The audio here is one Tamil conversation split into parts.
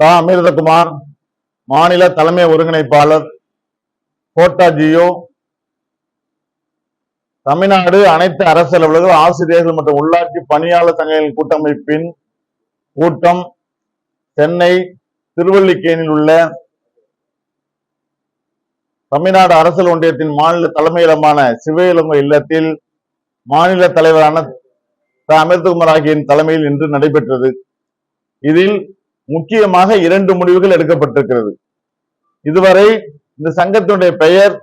தா அமிர்தகுமார் மாநில தலைமை ஒருங்கிணைப்பாளர் கோட்டா ஜியோ. தமிழ்நாடு அனைத்து அரசு அலுவலர்கள் ஆசிரியர்கள் மற்றும் உள்ளாட்சி பணியாளர் சங்கங்களின் கூட்டமைப்பின் கூட்டம் சென்னை திருவல்லிக்கேணியில் உள்ள தமிழ்நாடு அரசியல் ஒன்றியத்தின் மாநில தலைமையிடமான சிவயிலங்க இல்லத்தில் மாநில தலைவரான த. அமிர்தகுமார் ஆகியின் தலைமையில் இன்று நடைபெற்றது. இதில் முக்கியமாக இரண்டு முடிவுகள் எடுக்கப்பட்டிருக்கிறது. இதுவரை இந்த சங்கத்தினுடைய பெயர்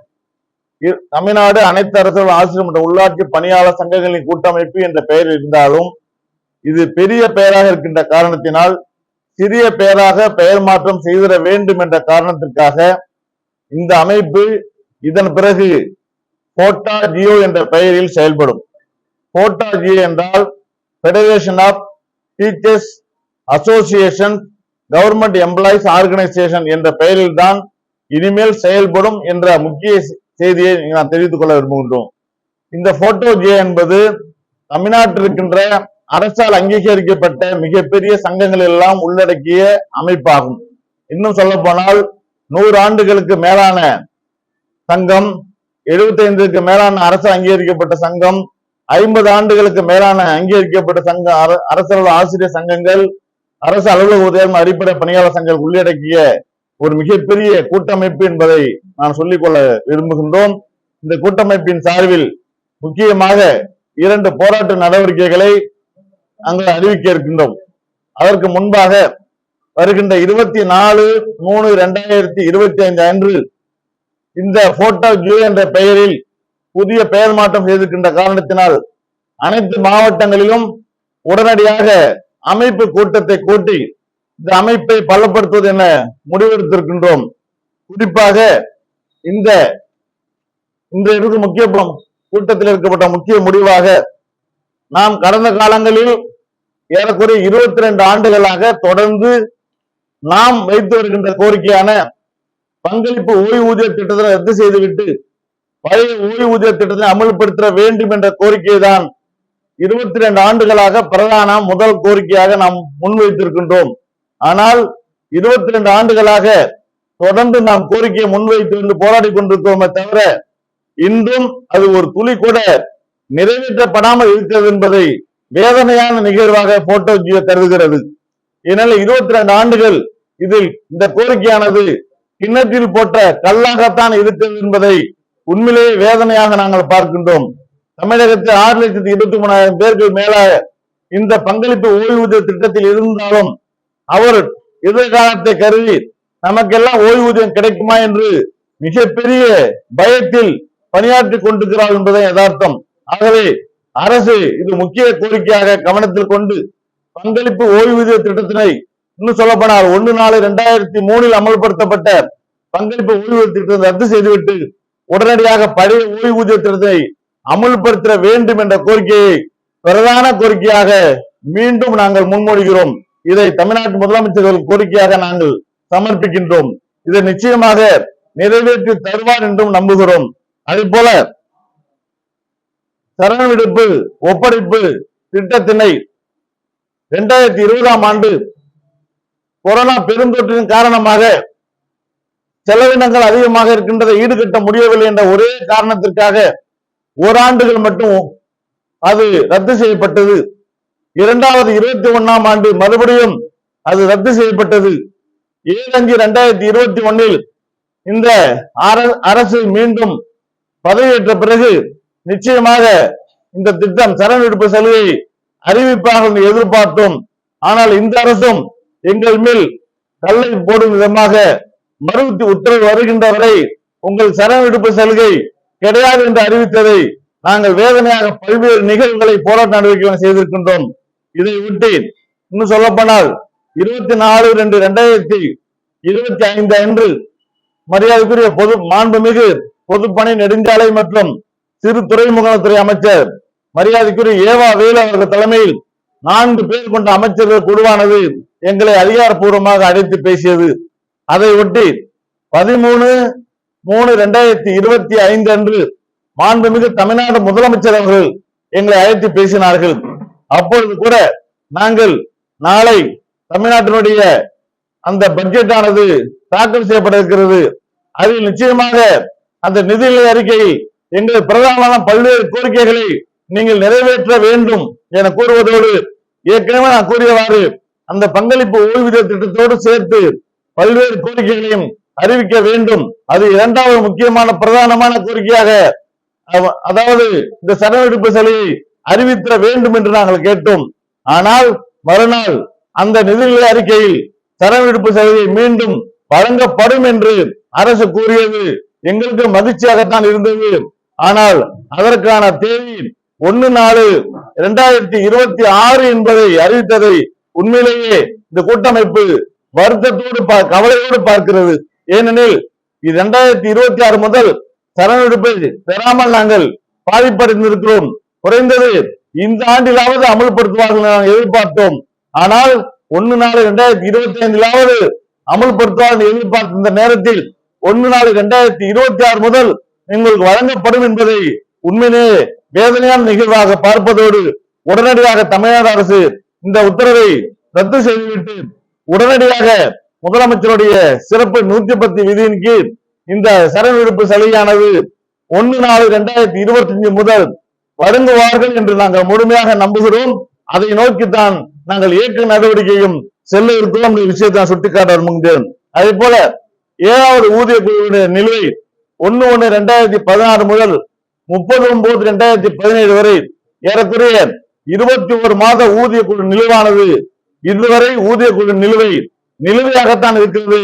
தமிழ்நாடு அனைத்து அரசு ஆசிரியர் மற்றும் உள்ளாட்சி பணியாளர் சங்கங்களின் கூட்டமைப்பு என்ற பெயர் இருந்தாலும் இது பெரிய பெயராக இருக்கின்ற காரணத்தினால் சிறிய பெயராக பெயர் மாற்றம் செய்திட வேண்டும் என்ற காரணத்திற்காக இந்த அமைப்பு இதன் பிறகு கோட்டா ஜியோ என்ற பெயரில் செயல்படும். கோட்டா ஜியோ என்றால் federation of teachers association government employees organisation என்ற பெயரில் தான் இனிமேல் செயல்படும் என்ற முக்கிய செய்தியை நான் தெரிவித்துக் கொள்ள விரும்புகின்றோம். இந்த போட்டோ ஜே என்பது தமிழ்நாட்டில் இருக்கின்ற அரசால் அங்கீகரிக்கப்பட்ட மிகப்பெரிய சங்கங்கள் எல்லாம் உள்ளடக்கிய அமைப்பாகும். இன்னும் சொல்ல போனால் நூறு ஆண்டுகளுக்கு மேலான சங்கம் 75க்கு மேலான அரசு அங்கீகரிக்கப்பட்ட சங்கம் ஐம்பது ஆண்டுகளுக்கு மேலான அங்கீகரிக்கப்பட்ட சங்க அர- அரசு ஆசிரியர் சங்கங்கள் அரசு அலுவலக உதயம் அடிப்படை பணியாளர் சங்கங்கள் உள்ளடக்கிய ஒரு மிகப்பெரிய கூட்டமைப்பு என்பதை நான் சொல்லிக்கொள்ள விரும்புகின்றோம். இந்த கூட்டமைப்பின் சார்பில் முக்கியமாக இரண்டு போராட்ட நடவடிக்கைகளை அங்கு அறிவிக்க இருக்கின்றோம். அதற்கு முன்பாக வருகின்ற இருபத்தி நாலு மூணு இரண்டாயிரத்தி இருபத்தி ஐந்து அன்று இந்த போட்டோ ஜூ என்ற பெயரில் புதிய பெயர் மாற்றம் செய்திருக்கின்ற காரணத்தினால் அனைத்து மாவட்டங்களிலும் உடனடியாக அமைப்பு கூட்டத்தை கூட்டி இந்த அமைப்பை பலப்படுத்துவது என முடிவெடுத்திருக்கின்றோம். குறிப்பாக இந்த இன்றைய இருக்கு முக்கிய கூட்டத்தில் எடுக்கப்பட்ட முக்கிய முடிவாக நாம் கடந்த காலங்களில் ஏறக்குறைய இருபத்தி ரெண்டு ஆண்டுகளாக தொடர்ந்து நாம் வைத்து வருகின்ற கோரிக்கையான பங்களிப்பு ஓய்வூதிய திட்டத்தை ரத்து செய்துவிட்டு பழைய ஓய்வூதிய திட்டத்தை அமல்படுத்த வேண்டும் என்ற கோரிக்கையை தான் இருபத்தி ரெண்டு ஆண்டுகளாக பிரதான முதல் கோரிக்கையாக நாம் முன்வைத்திருக்கின்றோம். ஆனால் இருபத்தி ரெண்டு ஆண்டுகளாக தொடர்ந்து நாம் கோரிக்கையை முன்வைத்து வந்து போராடி கொண்டிருக்கிறோமே தவிர இன்றும் அது ஒரு துளி கூட நிறைவேற்றப்படாமல் இருக்கிறது என்பதை வேதனையான நிகழ்வாக போட்டோ ஜியோ கருதுகிறது. இதனால இருபத்தி ரெண்டு ஆண்டுகள் இதில் இந்த கோரிக்கையானது கிண்ணத்தில் போட்ட கல்லாகத்தான் இருக்கிறது என்பதை உண்மையிலேயே வேதனையாக நாங்கள் பார்க்கின்றோம். தமிழகத்தில் ஆறு லட்சத்தி இருபத்தி மூணாயிரம் பேருக்கு மேலாக இந்த பங்களிப்பு ஓய்வூதிய திட்டத்தில் இருந்தாலும் அவர் எதிர்காலத்தை கருதி நமக்கெல்லாம் ஓய்வூதியம் கிடைக்குமா என்று மிகப்பெரிய பயத்தில் பணியாற்றி கொண்டிருக்கிறார் என்பதை யதார்த்தம். ஆகவே அரசு இது முக்கிய கோரிக்கையாக கவனத்தில் கொண்டு பங்களிப்பு ஓய்வூதிய திட்டத்தினை இன்னும் சொல்லப்போனால் ஒன்று நாலு இரண்டாயிரத்தி மூணில் அமல்படுத்தப்பட்ட பங்களிப்பு ஓய்வூதிய திட்டத்தை ரத்து செய்துவிட்டு உடனடியாக பழைய ஓய்வூதிய திட்டத்தை அமுல்படுத்த வேண்டும் என்ற கோரிக்கையை பிரதான கோரிக்கையாக மீண்டும் நாங்கள் முன்மொழிகிறோம். இதை தமிழ்நாட்டு முதலமைச்சர்கள் கோரிக்கையாக நாங்கள் சமர்ப்பிக்கின்றோம். இதை நிச்சயமாக நிறைவேற்றி தருவார் என்றும் நம்புகிறோம். அதே போல சரணவிடுப்பு ஒப்படைப்பு திட்டத்தினை இரண்டாயிரத்தி இருபதாம் ஆண்டு கொரோனா பெருந்தொற்றின் காரணமாக செலவினங்கள் அதிகமாக இருக்கின்றதை ஈடுகட்ட முடியவில்லை என்ற ஒரே காரணத்திற்காக ஓராண்டுகள் மட்டும் அது ரத்து செய்யப்பட்டது. இரண்டாவது இருபத்தி ஒன்னாம் ஆண்டு மறுபடியும் அது ரத்து செய்யப்பட்டது. ஏழு அஞ்சு இரண்டாயிரத்தி இருபத்தி ஒன்னில் இந்த அர- அரசு மீண்டும் பதவியேற்ற பிறகு நிச்சயமாக இந்த திட்டம் சரண் விடுப்பு சலுகை அறிவிப்பாக எதிர்பார்த்தோம். ஆனால் இந்த அரசும் எங்கள் மேல் கல்லை போடும் விதமாக மறுத்து உத்தரவு வருகின்ற வரை உங்கள் சரண் விடுப்பு சலுகை கிடையாது என்று அறிவித்ததை நாங்கள் வேதனையாக பல்வேறு நிகழ்வுகளை போராட்ட நடவடிக்கை செய்திருக்கின்றோம். இதை விட்டு இன்னும் சொல்லப்போனால் இருபத்தி நாலு ரெண்டு ரெண்டாயிரத்தி இருபத்தி ஐந்து அன்று மரியாதைக்குரிய பொது மாண்புமிகு பொதுப்பணி நெடுஞ்சாலை மற்றும் சிறு துறைமுகத்துறை அமைச்சர் மரியாதைக்குரிய ஏவா வேலு அவர்கள் தலைமையில் நான்கு பேர் கொண்ட அமைச்சர்கள் குழுவானது எங்களை அதிகாரப்பூர்வமாக அழைத்து பேசியது. அதை ஒட்டி பதிமூணு மூணு ரெண்டாயிரத்தி இருபத்தி ஐந்து அன்று மாண்புமிகு தமிழ்நாடு முதலமைச்சர் அவர்கள் எங்களை அழைத்து பேசினார்கள். அப்பொழுது கூட நாங்கள் நாளை தமிழ்நாட்டினுடைய அந்த பட்ஜெட் ஆனது தாக்கல் செய்யப்பட இருக்கிறது. அதில் நிச்சயமாக அந்த நிதிநிலை அறிக்கையில் எங்கள் பிரதானமான பல்வேறு கோரிக்கைகளை நீங்கள் நிறைவேற்ற வேண்டும் என கூறுவதோடு ஏற்கனவே நான் கூறியவாறு அந்த பங்களிப்பு ஓய்வூதிய திட்டத்தோடு சேர்த்து பல்வேறு கோரிக்கைகளையும் அறிவிக்க வேண்டும். அது இரண்டாவது முக்கியமான பிரதானமான கோரிக்கையாக அதாவது இந்த சரணெடுப்பு சிலையை அறிவித்திட வேண்டும் என்று நாங்கள் கேட்டோம். ஆனால் மறுநாள் அந்த நிதிநிலை அறிக்கையில் சரணெடுப்பு சிலையை மீண்டும் வழங்கப்படும் என்று அரசு கூறியது. எங்களுக்கு மகிழ்ச்சியாகத்தான் இருந்தது. ஆனால் அதற்கான தேதி ஒன்னு நாலு இரண்டாயிரத்தி இருபத்தி ஆறு என்பதை அறிவித்ததை உண்மையிலேயே இந்த கூட்டமைப்பு வருத்தத்தோடு பா- கவலையோடு பார்க்கிறது. ஏனெனில் இது இரண்டாயிரத்தி இருபத்தி ஆறு முதல் சரணெடுப்பை பெறாமல் நாங்கள் பாதிப்படைந்திருக்கிறோம். குறைந்தது இந்த ஆண்டிலாவது அமல்படுத்துவார்கள் நாங்கள் எதிர்பார்த்தோம். ஆனால் ஒன்னு நாலு இரண்டாயிரத்தி இருபத்தி ஐந்திலாவது அமல்படுத்துவார்கள் எதிர்பார்த்த இந்த நேரத்தில் ஒன்னு நாலு இரண்டாயிரத்தி இருபத்தி ஆறு முதல் எங்களுக்கு வழங்கப்படும் என்பதை உண்மையிலே வேதனையான நிகழ்வாக பார்ப்பதோடு உடனடியாக தமிழ்நாடு அரசு இந்த உத்தரவை ரத்து செய்துவிட்டு உடனடியாக முதலமைச்சருடைய சிறப்பு நூத்தி பத்து விதியின் கீழ் இந்த சரணெடுப்பு சலுகையானது ஒன்னு நாலு இரண்டாயிரத்தி இருபத்தி அஞ்சு முதல் வழங்குவார்கள் என்று நாங்கள் முழுமையாக நம்புகிறோம். அதை நோக்கித்தான் நாங்கள் இயக்க நடவடிக்கையும் செல்ல இருக்கிறோம் என்ற விஷயத்தை நான் சுட்டிக்காட்ட விரும்புகிறேன். அதே போல ஏழாவது ஊதிய குழுவினுடைய நிலை ஒன்னு ஒன்னு ரெண்டாயிரத்தி பதினாறு முதல் முப்பது ஒன்பது ரெண்டாயிரத்தி பதினேழு வரை ஏறக்குறைய இருபத்தி ஒரு மாத ஊதிய குழு நிலுவானது. இதுவரை ஊதிய குழு நிலுவை நிலுவையாகத்தான் இருக்கிறது.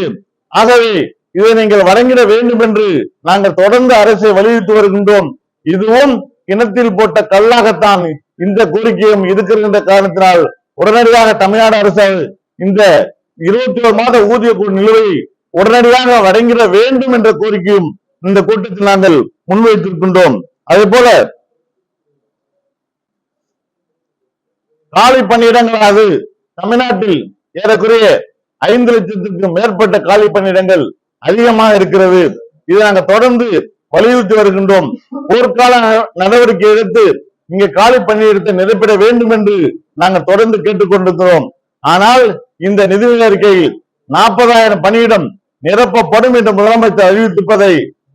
ஆகவே இதை நீங்கள் வழங்கிட வேண்டும் என்று நாங்கள் தொடர்ந்து அரசை வலியுறுத்தி வருகின்றோம். இதுவும் கிணத்தில் போட்ட கல்லாகத்தான். இந்த கோரிக்கையும் இருக்கிற காரணத்தினால் உடனடியாக தமிழ்நாடு அரசு இந்த இருபத்தி ஒரு மாத ஊதிய நிலுவை உடனடியாக வழங்கிட வேண்டும் என்ற கோரிக்கையும் இந்த கூட்டத்தில் நாங்கள் முன்வைத்திருக்கின்றோம். அதே போல காலி பணியிடங்களாவது தமிழ்நாட்டில் ஏறக்குறைய ஐந்து லட்சத்துக்கும் மேற்பட்ட காலி பணியிடங்கள் அதிகமாக இருக்கிறது. இதை நாங்கள் தொடர்ந்து வலியுறுத்தி வருகின்றோம். போர்க்கால நடவடிக்கை எடுத்து இங்கே காலி பணியிடத்தை நிரப்பிட வேண்டும் என்று நாங்கள் தொடர்ந்து கேட்டுக்கொண்டிருக்கிறோம் ஆனால் இந்த நிதி அறிக்கையில் நாற்பதாயிரம் பணியிடம் நிரப்பப்படும் என்று முதலமைச்சர் அறிவித்திருப்பதை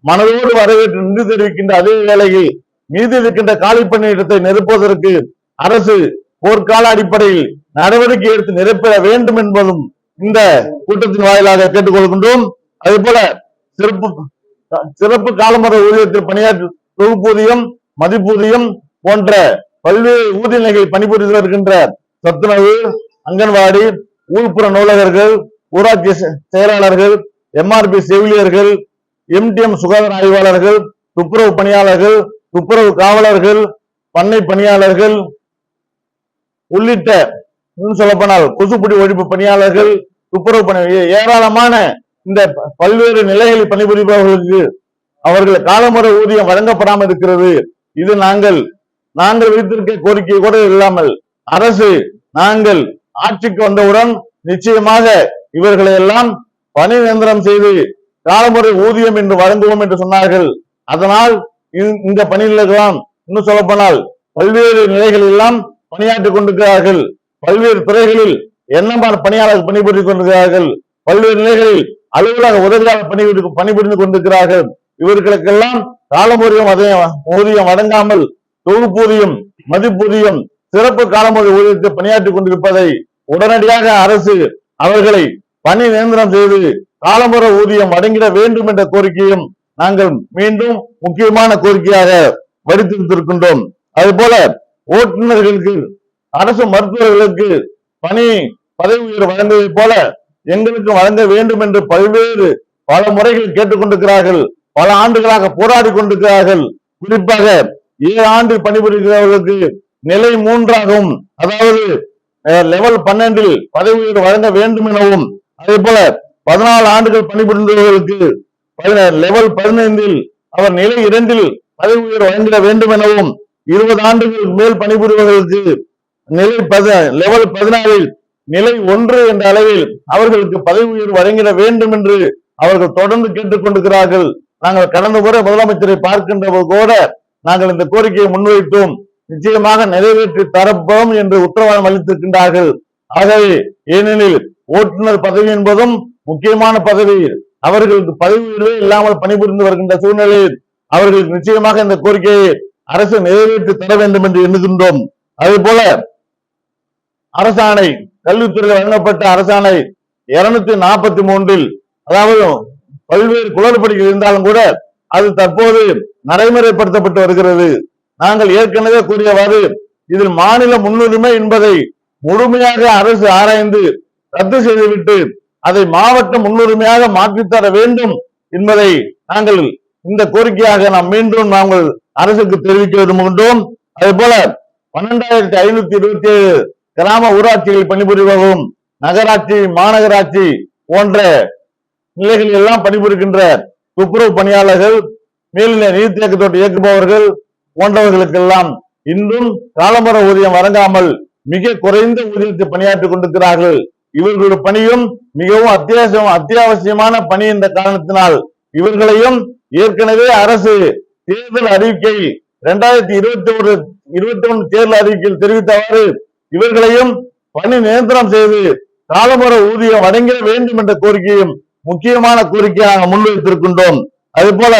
மனதோடு வரவேற்று நின்று தெரிவிக்கின்ற அதே வேளையில் மீதி இருக்கின்ற காலி பணியிடத்தை நிரப்புவதற்கு அரசு போர்க்கால அடிப்படையில் நடவடிக்கை எடுத்து நிரப்பிட வேண்டும் என்பதும் இந்த கூட்டத்தின் வாயிலாக கேட்டுக்கொள்கின்றோம். அதே போல சிறப்பு சிறப்பு காலமுறை ஊதியத்தில் பணியாற்று தொகுப்பூதியம் மதிப்பூதியம் போன்ற பல்வேறு ஊதிய நிலைகள் பணிபுரிந்து வருகின்ற சத்துணவு அங்கன்வாடி ஊழ்ப்புற நூலகர்கள் ஊராட்சி செ- செயலாளர்கள் எம்ஆர்பி செவிலியர்கள் எம்டிஎம் சுகாதார ஆய்வாளர்கள் துப்புரவு பணியாளர்கள் துப்புரவு காவலர்கள் பண்ணை பணியாளர்கள் உள்ளிட்ட சொல்லப்போனால் கொசுப்படி ஒழிப்பு பணியாளர்கள் துப்புரவு பணி ஏராளமான இந்த பல்வேறு நிலைகளில் பணிபுரிபவர்களுக்கு அவர்கள் காலமுறை ஊதியம் வழங்கப்படாமல் இருக்கிறது. இது நாங்கள் நாங்கள் வைத்திருக்க கோரிக்கை கூட இல்லாமல் அரசு நாங்கள் ஆட்சிக்கு வந்தவுடன் நிச்சயமாக இவர்களை எல்லாம் பணி நிரந்தரம் செய்து காலமுறை ஊதியம் என்று வழங்குவோம் என்று சொன்னார்கள். அதனால் இந்த- பணியில் பணிகளெல்லாம் இன்னும் சொல்லப்போனால் பல்வேறு நிலைகள் எல்லாம் பணியாற்றிக் கொண்டிருக்கிறார்கள். பல்வேறு துறைகளில் என்னமான பணியாளர்கள் பணிபுரிந்து கொண்டிருக்கிறார்கள்? பல்வேறு நிலைகளில் அலுவலக உதவியாளர் பணிபுரி பணிபுரிந்து கொண்டிருக்கிறார்கள். இவர்களுக்கெல்லாம் காலமுறையும் அதே ஊதியம் அடங்காமல் தொகுப்பூதியம் மதிப்பூதியம் சிறப்பு காலமுறை ஊதியத்தை பணியாற்றிக் கொண்டிருப்பதை உடனடியாக அரசு அவர்களை பணி நியந்திரம் செய்து காலமுறை ஊதியம் அடங்கிட வேண்டும் என்ற கோரிக்கையும் நாங்கள் மீண்டும் முக்கியமான கோரிக்கையாக வடித்திருக்கின்றோம் அதுபோல ஓட்டுநர்களுக்கு அரசு மருத்துவர்களுக்கு பணி பதவி உயர்வு வழங்குவதை போல எங்களுக்கு வழங்க வேண்டும் என்று பல்வேறு பல முறைகள் கேட்டுக்கொண்டிருக்கிறார்கள். பல ஆண்டுகளாக போராடி கொண்டிருக்கிறார்கள். குறிப்பாக ஏழு ஆண்டு பணிபுரிகிறவர்களுக்கு நிலை மூன்றாகவும் அதாவது லெவல் பன்னெண்டில் பதவி உயர்வு வழங்க வேண்டும் எனவும் அதே போல பதினாலு ஆண்டுகள் பணிபுரிந்தவர்களுக்கு லெவல் பதினைந்தில் அவர் நிலை இரண்டில் பதவி உயர்வு வழங்கிட வேண்டும் எனவும் இருபது ஆண்டுகள் மேல் பணிபுரிபவர்களுக்கு நிலை பத லெவல் பதினாறில் நிலை ஒன்று என்ற அளவில் அவர்களுக்கு பதவி உயர்வு வழங்கிட வேண்டும் என்று அவர்கள் தொடர்ந்து கேட்டுக்கொண்டிருக்கிறார்கள். நாங்கள் கடந்த முறை முதலமைச்சரை பார்க்கின்ற போது கூட நாங்கள் இந்த கோரிக்கையை முன்வைத்தோம். நிச்சயமாக நிறைவேற்றி தரப்போம் என்று உத்தரவாதம் அளித்திருக்கின்றார்கள். ஆகவே ஏனெனில் ஓட்டுநர் பதவி என்பதும் முக்கியமான பதவி. அவர்களுக்கு பதவி உயர்வே இல்லாமல் பணிபுரிந்து வருகின்ற சூழ்நிலையில் அவர்களுக்கு நிச்சயமாக இந்த கோரிக்கையை அரசு நிறைவேற்றி தர வேண்டும் என்று எண்ணுகின்றோம். அதே போல அரசாணை கல்வித்துறையில் வழங்கப்பட்ட அரசாணை இருநூத்தி நாற்பத்தி மூன்றில் அதாவது பல்வேறு குளறுபடிகள் இருந்தாலும் கூட அது தற்போது நடைமுறைப்படுத்தப்பட்டு வருகிறது. நாங்கள் ஏற்கனவே கூறியவாறு இதில் மாநில முன்னுரிமை என்பதை முழுமையாக அரசு ஆராய்ந்து ரத்து செய்துவிட்டு அதை மாவட்ட முன்னுரிமையாக மாற்றித்தர வேண்டும் என்பதை நாங்கள் இந்த கோரிக்கையாக நாம் மீண்டும் நாங்கள் அரசுக்கு தெரிவிக்க விரும்புகின்றோம். அதே போல பன்னெண்டாயிரத்தி ஐநூத்தி இருபத்தி ஏழு கிராம ஊராட்சிகள் பணிபுரிபவரும் நகராட்சி மாநகராட்சி போன்ற நிலைகளில் எல்லாம் பணிபுரிகின்ற துப்புரவு பணியாளர்கள் மேல்நிலை நீர்த்தேக்கத்தோடு இயக்குபவர்கள் போன்றவர்களுக்கெல்லாம் இன்றும் காலம்பர ஊதியம் வழங்காமல் மிக குறைந்த ஊதியத்தை பணியாற்றிக் கொண்டிருக்கிறார்கள். இவர்களுடைய பணியும் மிகவும் அத்தியாவசியம் அத்தியாவசியமான பணி என்ற காரணத்தினால் இவர்களையும் ஏற்கனவே அரசு தேர்தல் அறிவிக்கை இரண்டாயிரத்தி இருபத்தி ஒரு இருபத்தி ஒன்று தேர்தல் அறிவிக்கையில் தெரிவித்தவாறு இவர்களையும் பணி நியந்திரம் செய்து காலமுற ஊதியம் வழங்கிட வேண்டும் என்ற கோரிக்கையும் முக்கியமான கோரிக்கையாக முன்வைத்திருக்கின்றோம். அதே போல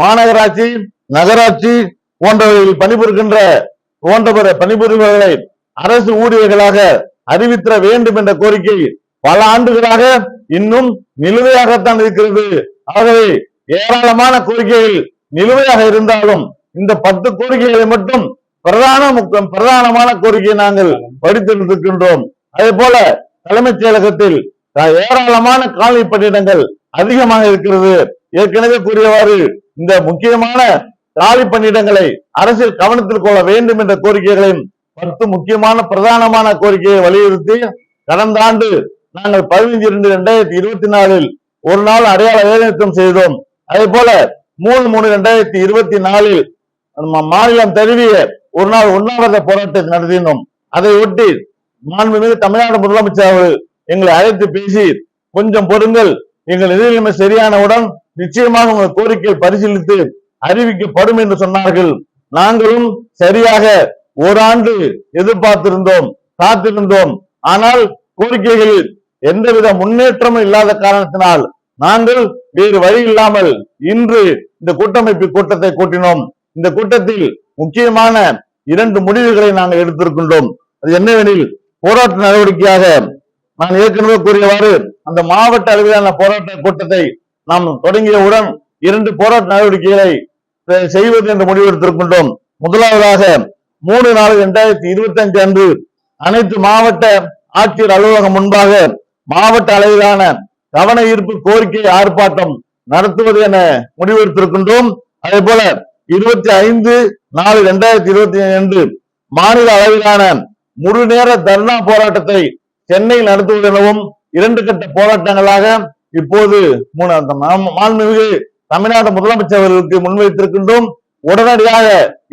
மாநகராட்சி நகராட்சி போன்றவர்களில் பணிபுரிகின்ற போன்றவரை பணிபுரிபவர்களை அரசு ஊழியர்களாக அறிவித்திட வேண்டும் என்ற கோரிக்கை பல ஆண்டுகளாக இன்னும் நிலுவையாகத்தான் இருக்கிறது. ஆகவே ஏராளமான கோரிக்கைகள் நிலுவையாக இருந்தாலும் இந்த பத்து கோரிக்கைகளை மட்டும் பிரதான முக்கம் பிரதானமான கோரிக்கையை நாங்கள் படித்திருக்கின்றோம் அதே போல தலைமைச் செயலகத்தில் ஏராளமான காலனி பணியிடங்கள் அதிகமாக இருக்கிறது. ஏற்கனவே கூறியவாறு இந்த முக்கியமான காலி பணியிடங்களை அரசியல் கவனத்தில் கொள்ள வேண்டும் என்ற கோரிக்கைகளையும் பத்து முக்கியமான பிரதானமான கோரிக்கையை வலியுறுத்தி கடந்த ஆண்டு நாங்கள் பதினைஞ்சு இரண்டு இரண்டாயிரத்தி இருபத்தி நாலில் ஒரு நாள் அடையாள வேலைநிறுத்தம் செய்தோம். அதே போல மூணு மூணு இரண்டாயிரத்தி இருபத்தி நாலில் மாநிலம் தழுவிய ஒரு நாள் உண்ணாவிரத போராட்டம் நடத்தினோம். அதை ஒட்டி மாண்புமிகு தமிழ்நாடு முதலமைச்சர் அவர்கள் எங்களை அழைத்து பேசி கொஞ்சம் பொறுங்கள் எங்கள் நிதிநிலைமை சரியானவுடன் நிச்சயமாக உங்கள் கோரிக்கை பரிசீலித்து அறிவிக்கப்படும் என்று சொன்னார்கள். நாங்களும் சரியாக ஓராண்டு எதிர்பார்த்திருந்தோம் காத்திருந்தோம். ஆனால் கோரிக்கைகளில் எந்தவித முன்னேற்றமும் இல்லாத காரணத்தினால் நாங்கள் வேறு வழி இல்லாமல் இன்று இந்த கூட்டமைப்பு கூட்டத்தை கூட்டினோம். இந்த கூட்டத்தில் முக்கியமான இரண்டு முடிவுகளை நாங்கள் எடுத்திருக்கின்றோம். அது என்னவெனில் போராட்ட நடவடிக்கையாக நான் ஏற்கனவே கூறியவாறு அந்த மாவட்ட அளவிலான போராட்ட கூட்டத்தை நாம் தொடங்கியவுடன் இரண்டு போராட்ட நடவடிக்கைகளை செய்வது என்று முடிவெடுத்திருக்கின்றோம். முதலாவதாக மூணு நாலு இரண்டாயிரத்தி இருபத்தி அஞ்சு அன்று அனைத்து மாவட்ட ஆட்சியர் அலுவலகம் முன்பாக மாவட்ட அளவிலான கவன ஈர்ப்பு கோரிக்கை ஆர்ப்பாட்டம் நடத்துவது என முடிவெடுத்திருக்கின்றோம். அதே போல இருபத்தி ஐந்து நாலு இரண்டாயிரத்தி இருபத்தி அன்று மாநில அளவிலான முழு நேர தர்ணா போராட்டத்தை சென்னையில் நடத்துவது எனவும் இரண்டு கட்ட போராட்டங்களாக இப்போது மாண்புமிகு தமிழ்நாடு முதலமைச்சர் அவர்களுக்கு முன்வைத்திருக்கின்றோம். உடனடியாக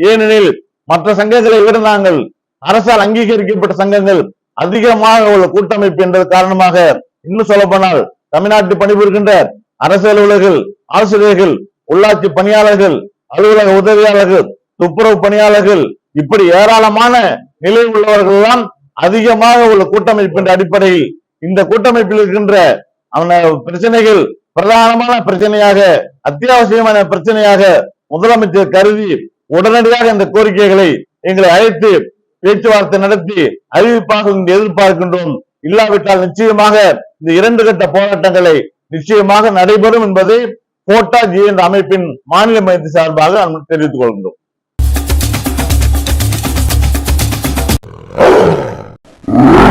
ஏனெனில் மற்ற சங்கங்களை விட நாங்கள் அரசால் அங்கீகரிக்கப்பட்ட சங்கங்கள் அதிகமாக உள்ள கூட்டமைப்பு என்ற காரணமாக இன்னும் சொல்லப்போனால் தமிழ்நாட்டில் பணிபுரிகின்ற அரசு அலுவலர்கள் ஆசிரியர்கள் உள்ளாட்சி பணியாளர்கள் அலுவலக உதவியாளர்கள் துப்புரவு பணியாளர்கள் இப்படி ஏராளமான நிலை உள்ளவர்கள் தான் அதிகமாக உள்ள கூட்டமைப்பின் அடிப்படையில் இந்த கூட்டமைப்பில் இருக்கின்ற அவன பிரச்சனைகள் பிரதானமான பிரச்சனையாக அத்தியாவசியமான பிரச்சனையாக முதலமைச்சர் கருதி உடனடியாக இந்த கோரிக்கைகளை எங்களை அழைத்து பேச்சுவார்த்தை நடத்தி அறிவிப்பாக எதிர்பார்க்கின்றோம். இல்லாவிட்டால் நிச்சயமாக இந்த இரண்டு கட்ட போராட்டங்களை நிச்சயமாக நடைபெறும் என்பதை கோட்டா ஜி என்ற அமைப்பின் மாநில மையத்தின் சார்பாக தெரிவித்துக் கொள்கின்றோம். Oh.